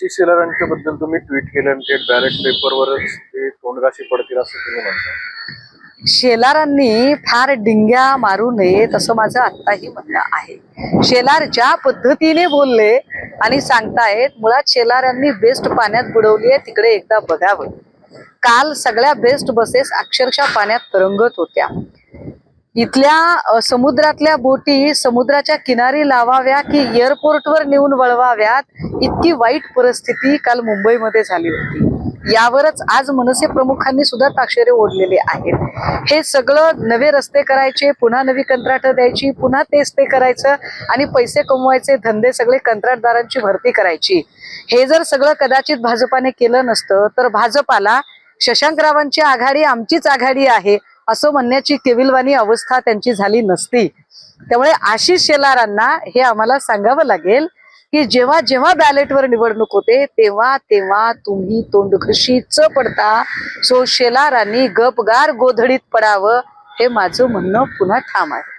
आशिष शेलारांच्या बद्दल तुम्ही ट्विट केलं आणि थेट बॅलेट पेपरवरच ते तोंडगाशी पडतील असं तुम्ही म्हणता. शेलारांनी फार डिंग्या मारू नये असं माझं आत्ताही म्हणणं आहे. शेलार ज्या पद्धतीने बोलले आणि सांगतायत मुळात शेलारांनी बेस्ट पाण्यात बुडवली आहे तिकडे एकदा बघावं. काल सगळ्या बेस्ट बसेस अक्षरशः पाण्यात तरंगत होत्या. इथल्या समुद्रातल्या बोटी समुद्राच्या किनारी लावाव्या की एअरपोर्टवर नेऊन वळवाव्यात इतकी वाईट परिस्थिती काल मुंबईमध्ये झाली होती. यावरच आज मनसे प्रमुखांनी सुद्धा ताक्षरे ओढलेले आहेत. हे सगळं नवे रस्ते करायचे पुन्हा नवी कंत्राटं द्यायची पुन्हा तेच ते करायचं आणि पैसे कमवायचे धंदे सगळे कंत्राटदारांची भरती करायची. हे जर सगळं कदाचित भाजपाने केलं नसतं तर भाजपाला शशांकरावांची आघाडी आमचीच आघाडी आहे असं म्हणण्याची केविलवाणी अवस्था त्यांची झाली नसती. त्यामुळे आशिष शेलारांना हे आम्हाला सांगावं लागेल की जेव्हा जेव्हा बॅलेटवर निवडणूक होते तेव्हा तेव्हा तुम्ही तोंडघशी च पडता. सो शेलारांनी गपगार गोधडीत पडावं हे माझं म्हणणं पुन्हा ठाम आहे.